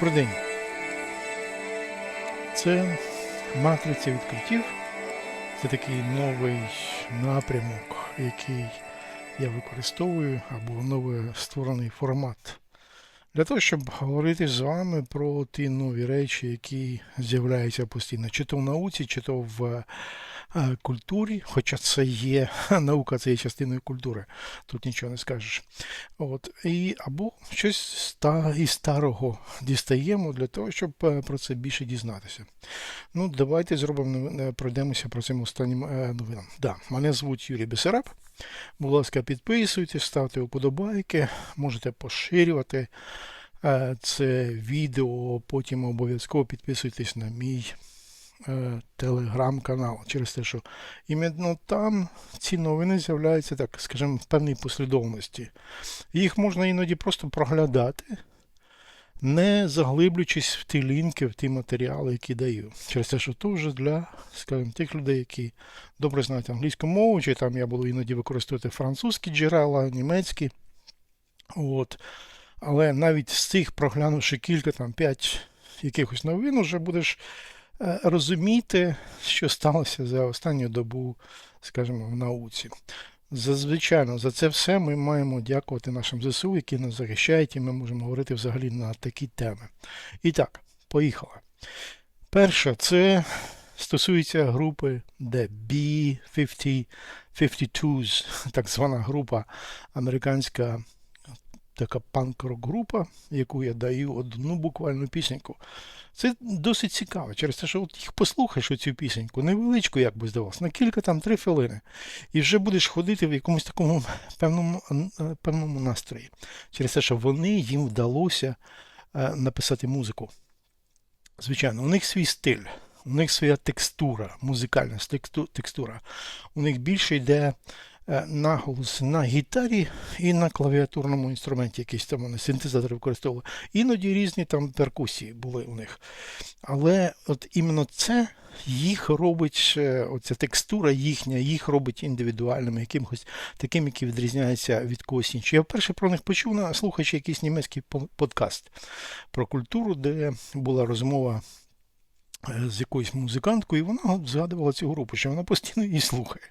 Добрий день. Це матриця відкриттів. Це такий новий напрямок, який я використовую, або новий створений формат. Для того, щоб говорити з вами про ті нові речі, які з'являються постійно, чи то в науці, чи то в е, культурі, хоча це є наука, це є частиною культури, тут нічого не скажеш. От, і, або щось із старого дістаємо для того, щоб е, про це більше дізнатися. Ну, давайте зробимо, е, пройдемося про цим останнім новинам. Да, мене звуть Юрій Бесараб. Будь ласка, підписуйтесь, ставте вподобайки, можете поширювати е, це відео, потім обов'язково підписуйтесь на мій е, телеграм-канал, через те, що іменно там ці новини з'являються, так, скажімо, в певній послідовності. Їх можна іноді просто проглядати, не заглиблюючись в ті лінки, в ті матеріали, які даю. Через те, що то вже для, скажімо, тих людей, які добре знають англійську мову, чи там я буду іноді використовувати французькі джерела, німецькі. От. Але навіть з цих, проглянувши кілька там п'ять якихось новин, вже будеш е, розуміти, що сталося за останню добу, скажімо, в науці. Зазвичай за це все ми маємо дякувати нашим ЗСУ, які нас захищають, і ми можемо говорити взагалі на такі теми. І так, поїхали. Перше, це стосується групи The B-50 так звана група американська така панк-рок група, яку я даю одну буквально пісеньку. Це досить цікаво, через те, що от їх послухаєш оцю пісеньку, невеличку, як би здавалося, на кілька там три хвилини, і вже будеш ходити в якомусь такому певному, е, певному настрої. Через те, що вони їм вдалося е, написати музику. Звичайно, у них свій стиль, у них своя текстура, музикальна текстура. У них більше йде наголос на гітарі і на клавіатурному інструменті, якийсь там вони синтезатори використовували. Іноді різні там перкусії були у них. Але от іменно це їх робить, е, оця текстура їхня, їх робить індивідуальними, якимось таким, який відрізняється від когось іншого. Я вперше про них почув, слухаючи якийсь німецький подкаст про культуру, де була розмова е, з якоюсь музиканткою, і вона згадувала цю групу, що вона постійно її слухає.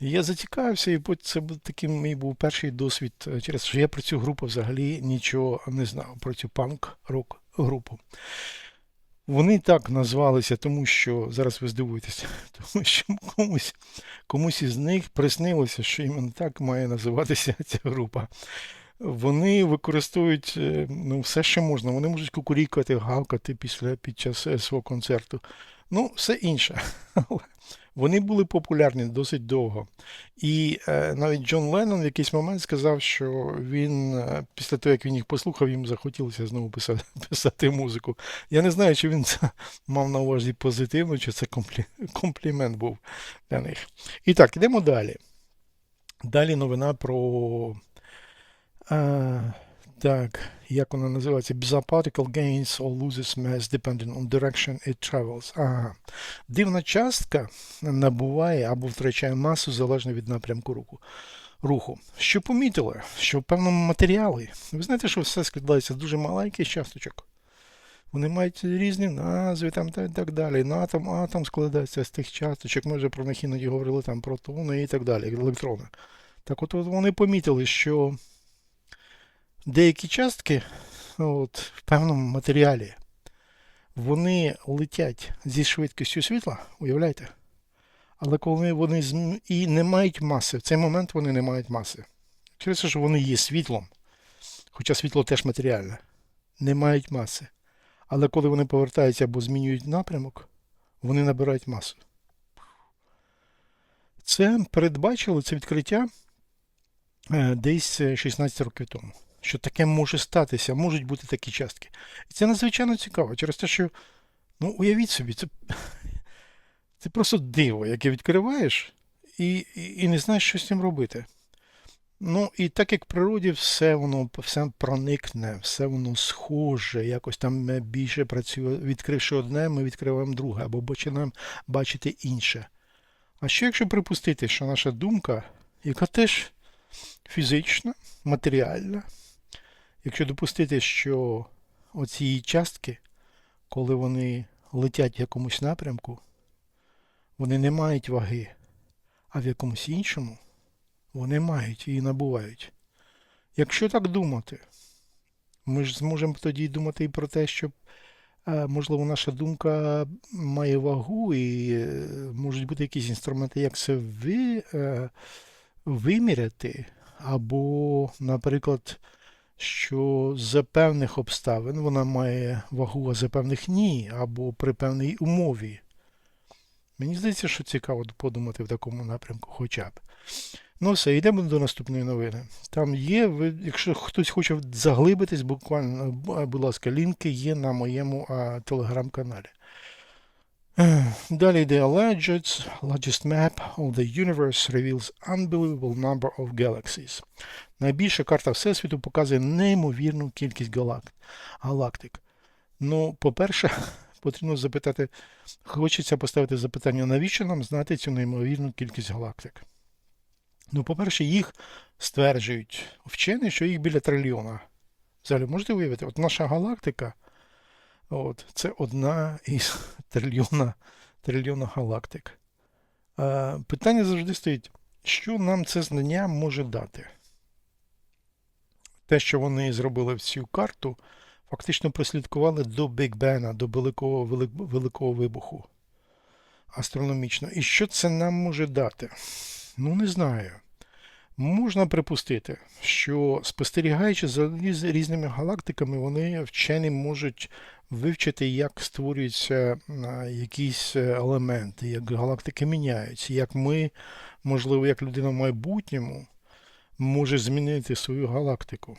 Я зацікавився, і це був таким мій був перший досвід е, через що я про цю групу взагалі нічого не знав, про цю панк-рок групу. Вони так назвалися, тому що зараз ви здивуєтеся, тому що комусь, комусь із них приснилося, що іменно так має називатися ця група. Вони використовують е, ну, все, що можна. Вони можуть кукурікати, гавкати після, під час е, свого концерту. Ну, все інше. Вони були популярні досить довго. І е, навіть Джон Леннон в якийсь момент сказав, що він е, після того, як він їх послухав, їм захотілося знову писати, писати музику. Я не знаю, чи він це мав на увазі позитивно, чи це комплі... комплімент був для них. І так, ідемо далі. Далі новина про. Так, як вона називається? Particle gains or loses mass depending on direction it travels. Ага. Дивна частка набуває або втрачає масу залежно від напрямку руху. руху. Що помітили, що в певному матеріалі, ви знаєте, що все складається з дуже маленьких часточок. Вони мають різні назви там, та і так далі. На атом, атом складається з тих часточок. Ми вже про них іноді говорили там протони і так далі, електрони. Так от вони помітили, що деякі частки от, в певному матеріалі вони летять зі швидкістю світла, уявляєте? Але коли вони і не мають маси, в цей момент вони не мають маси. Через те, що вони є світлом, хоча світло теж матеріальне, не мають маси. Але коли вони повертаються або змінюють напрямок, вони набирають масу. Це передбачило це відкриття е, десь е, 16 років тому. Що таке може статися, можуть бути такі частки. І це надзвичайно цікаво, через те, що, ну, уявіть собі, це, це просто диво, яке відкриваєш і, і, і не знаєш, що з цим робити. Ну, і так як в природі все воно все проникне, все воно схоже, якось там е, більше працює. Відкривши одне, ми відкриваємо друге, або починаємо бачити інше. А що якщо припустити, що наша думка, яка теж фізична, матеріальна, якщо допустити, що оці частки, коли вони летять в якомусь напрямку, вони не мають ваги, а в якомусь іншому вони мають і набувають. Якщо так думати, ми ж зможемо тоді думати і про те, що, е, можливо, наша думка має вагу, і е, можуть бути якісь інструменти, як це ви, е, виміряти, або, наприклад, що за певних обставин вона має вагу, а за певних ні, або при певній умові. Мені здається, що цікаво подумати в такому напрямку хоча б. Ну все, йдемо до наступної новини. Там є, якщо хтось хоче заглибитись, буквально, будь ласка, лінки є на моєму а, телеграм-каналі. Далі йде Alleged, largest map of the universe reveals unbelievable number of galaxies. Найбільша карта Всесвіту показує неймовірну кількість галак- галактик. Ну, по-перше, потрібно запитати, хочеться поставити запитання, навіщо нам знати цю неймовірну кількість галактик? Ну, по-перше, їх стверджують вчені, що їх біля трильйона. Взагалі, можете уявити, от наша галактика, от, це одна із трильйона, трильйона галактик. Е, питання завжди стоїть, що нам це знання може дати? Те, що вони зробили в цю карту, фактично прослідкували до Биг Бена, до великого, великого вибуху астрономічно. І що це нам може дати? Ну, не знаю. Можна припустити, що спостерігаючи за різ- різними галактиками, вони вчені можуть вивчити, як створюються якісь е, елементи, як галактики міняються, як ми, можливо, як людина в майбутньому може змінити свою галактику.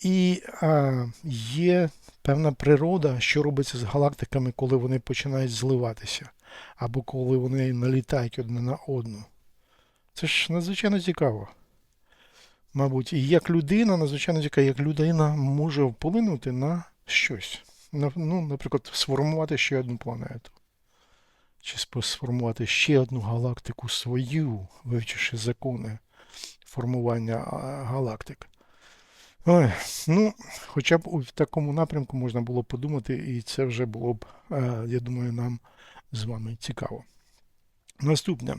І а, є певна природа, що робиться з галактиками, коли вони починають зливатися, або коли вони налітають одне на одну. Це ж надзвичайно цікаво. Мабуть, і як людина, надзвичайно цікаво, як людина може вплинути на щось. Ну, наприклад, сформувати ще одну планету. Чи сформувати ще одну галактику свою, вивчивши закони формування галактик. Ой, ну, хоча б у такому напрямку можна було подумати, і це вже було б, е, я думаю, нам з вами цікаво. Наступне.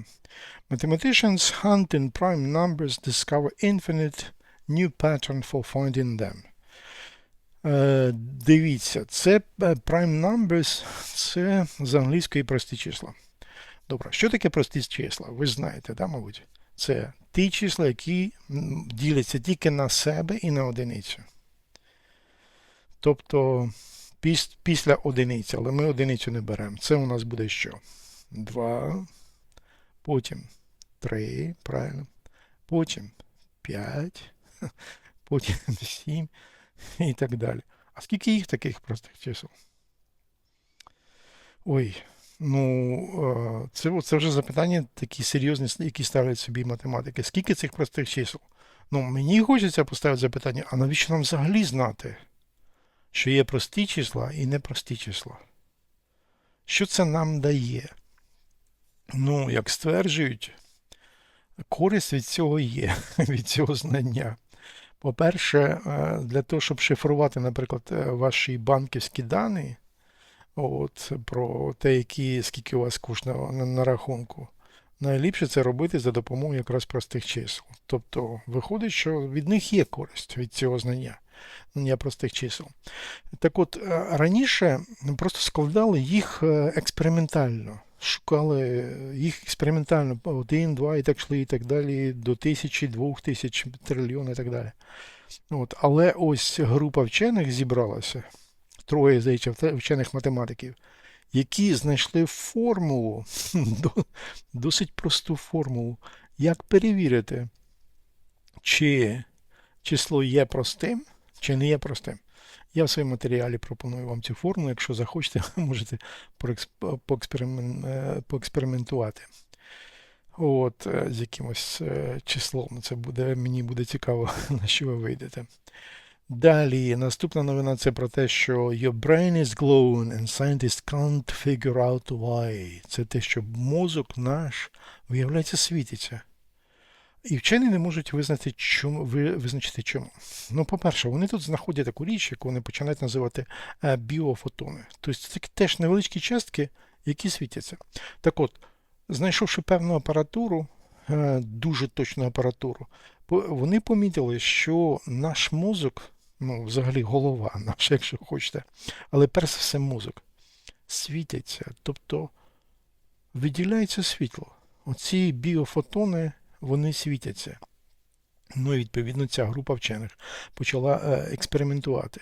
Mathematicians hunt in prime numbers discover infinite new pattern for finding them. Е, дивіться, це е, prime numbers, це з англійської прості числа. Добре, що таке прості числа? Ви знаєте, да, мабуть? Це ті числа, які діляться тільки на себе і на одиницю. Тобто піс- після одиниці, але ми одиницю не беремо. Це у нас буде що? 2, потім 3, правильно, потім 5, потім 7 і так далі. А скільки їх таких простих чисел? Ой, ну, е, це, це вже запитання такі серйозні, які ставлять собі математики. Скільки цих простих чисел? Ну, мені хочеться поставити запитання, а навіщо нам взагалі знати, що є прості числа і непрості числа? Що це нам дає? Ну, як стверджують, користь від цього є, від цього знання. По-перше, е, для того, щоб шифрувати, наприклад, е, ваші банківські дані, от, про те, які, скільки у вас коштує на, на рахунку, найліпше це робити за допомогою якраз простих чисел. Тобто, виходить, що від них є користь від цього знання, знання простих чисел. Так от, е, раніше просто складали їх е, експериментально. Шукали їх експериментально один, два і так йшли, і так далі, до тисячі, двох тисяч, трильйон і так далі. От. Але ось група вчених зібралася, троє здається, вчених математиків, які знайшли формулу, досить просту формулу, як перевірити, чи число є простим, чи не є простим. Я в своєму матеріалі пропоную вам цю формулу. Якщо захочете, можете е, поекспериментувати. От, е, з якимось е, числом. Це буде, мені буде цікаво, на що ви вийдете. Далі, наступна новина це про те, що your brain is glowing and scientists can't figure out why. Це те, що мозок наш, виявляється, світиться. І вчені не можуть визнати, чому, визначити чому. Ну, по-перше, вони тут знаходять таку річ, яку вони починають називати е, біофотони. Тобто це такі теж невеличкі частки, які світяться. Так от, знайшовши певну апаратуру, е, дуже точну апаратуру, вони помітили, що наш мозок, ну, взагалі голова наша, якщо хочете, але перш за все мозок, світяться, тобто виділяється світло. Оці біофотони, вони світяться. Ну і відповідно ця група вчених почала е, експериментувати.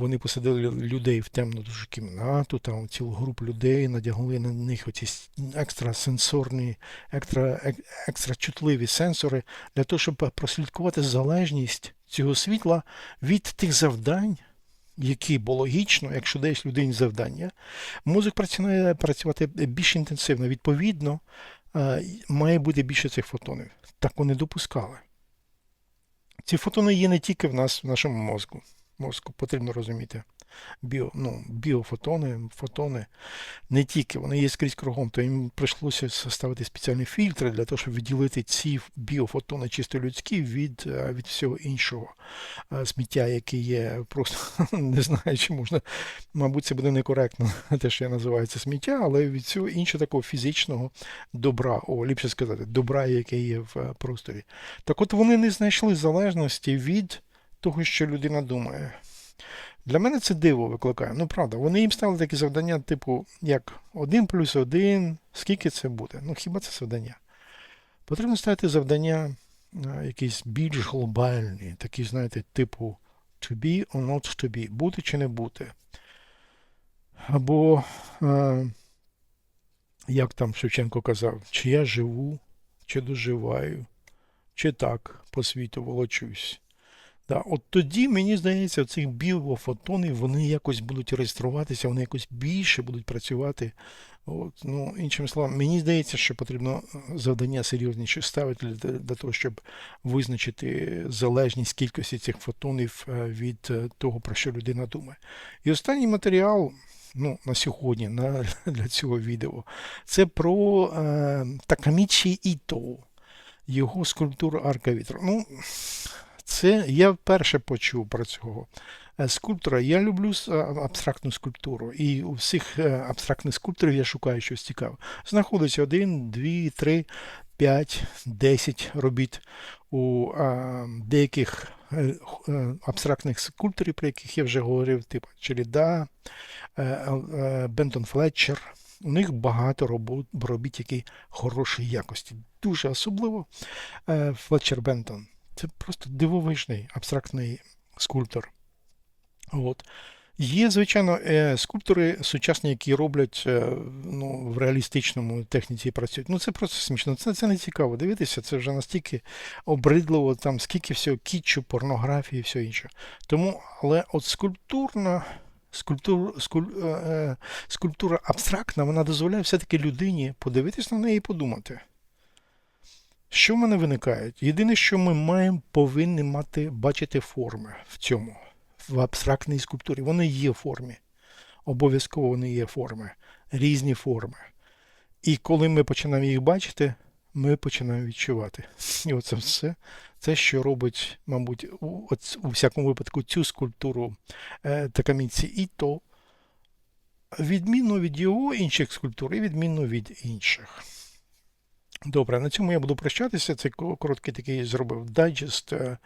Вони посадили людей в темну дуже кімнату, там цілу групу людей, надягли на них оці екстрасенсорні, екстра, екстрачутливі сенсори для того, щоб прослідкувати залежність цього світла від тих завдань, які, бо логічно, якщо даєш людині завдання, мозок починає працювати більш інтенсивно. Відповідно, е, має бути більше цих фотонів. Так вони допускали. Ці фотони є не тільки в нас, в нашому мозку. Мозку потрібно розуміти. Біо, ну, біофотони, фотони не тільки, вони є скрізь кругом, то їм прийшлося ставити спеціальні фільтри для того, щоб відділити ці біофотони чисто людські від, е, від всього іншого е, сміття, яке є. Просто не знаю, чи можна, мабуть, це буде некоректно, те, що я називаю це сміття, але від цього іншого такого фізичного добра, о, ліпше сказати, добра, яке є в е, просторі. Так от вони не знайшли залежності від того, що людина думає. Для мене це диво викликає. Ну, правда, вони їм ставили такі завдання, типу, як 1 плюс 1, скільки це буде? Ну, хіба це завдання? Потрібно ставити завдання е, якісь більш глобальні, такі, знаєте, типу to be or not to be, бути чи не бути. Або, е, як там Шевченко казав, чи я живу, чи доживаю, чи так по світу волочусь. Да, от тоді, мені здається, цих біофотонів вони якось будуть реєструватися, вони якось більше будуть працювати. От, ну, іншими словами, мені здається, що потрібно е, завдання серйозніше ставити для, для того, щоб визначити залежність кількості цих фотонів е, від е, того, про що людина думає. І останній матеріал. Ну, на сьогодні, на, для цього відео, це про е, Такамічі Іто, його скульптуру Арка вітру. Ну, це я вперше почув про цього е, скульптора. Я люблю абстрактну скульптуру. І у всіх е, абстрактних скульпторів я шукаю щось цікаве. Знаходиться один, дві, три, п'ять, десять робіт у деяких е, е, абстрактних скульпторів, про яких я вже говорив, типу Череда, е, е, Бентон Флетчер. У них багато робот, робіт, які хорошої якості. Дуже особливо е, Флетчер Бентон. Це просто дивовижний абстрактний скульптор. От. Є, звичайно, е, скульптори сучасні, які роблять е, ну, в реалістичному техніці і працюють. Ну це просто смішно. Це, це не цікаво дивитися. Це вже настільки обридливо, там скільки всього кітчу, порнографії і все інше. Тому, але от скульптурна. Скульптур, скуль, е, скульптура абстрактна, вона дозволяє все-таки людині подивитись на неї і подумати. Що в мене виникає? Єдине, що ми маємо, повинні мати, бачити форми в цьому, в абстрактній скульптурі. Вони є формі. Обов'язково вони є форми, різні форми. І коли ми починаємо їх бачити, ми починаємо відчувати. І оце все, це, що робить, мабуть, у, всякому випадку цю скульптуру е, Такаміці Іто, відмінно від його інших скульптур і відмінно від інших. Добре, на цьому я буду прощатися. Це короткий такий зробив дайджест. Е,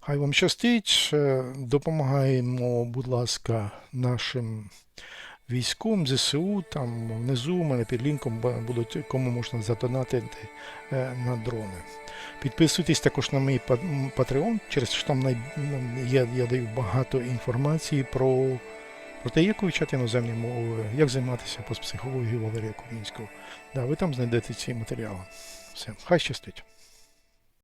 Хай вам щастить. Е, Допомагаємо, будь ласка, нашим військовим, ЗСУ. Там внизу у мене під лінком будуть кому можна задонатити е, на дрони. Підписуйтесь також на мій Patreon, через що там я, я даю багато інформації про, про те, як вивчати іноземні мови, як займатися постпсихологією Валерія Кумінського. Да, ви там знайдете ці матеріали. Все, хай щастить.